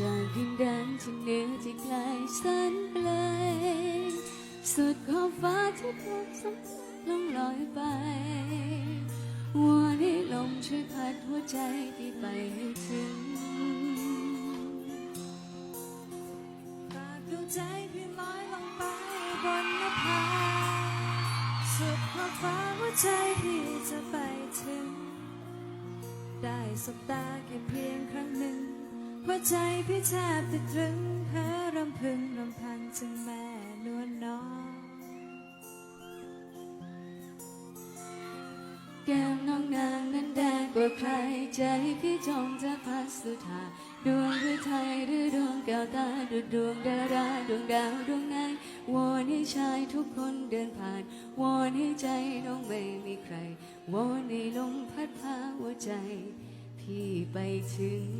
จากดินแดนที่เหนือที่ไกลแสนไกลสุดขอบฟ้าที่พบสัมผัสลงลอยไปวอนให้ลมช่วยพัดหัวใจที่ไปให้ถึงฝากดวงใจพี่ลอยลงไปบนนภาสุดขอบฟ้าหัวใจพี่จะไปถึง ได้สบตาแค่เพียงครั้งหนึ่ง หัวใจพี่แทบจะตรึงเพ้อรำพึงรำพันถึงแม่นวลน้องแก้มน้องนางนั้นแดงกว่าใคร ใจพี่จงจะพัสสุธาดวงหรือไทยหรือดวงแก้วตาดูดวงดาราดวงดาวดวงไหนวอนให้ชายทุกคนเดินผ่าน วอนให้ใจน้องไม่มีใคร วอนให้ลมพัดพาหัวใจ พี่ไปถึง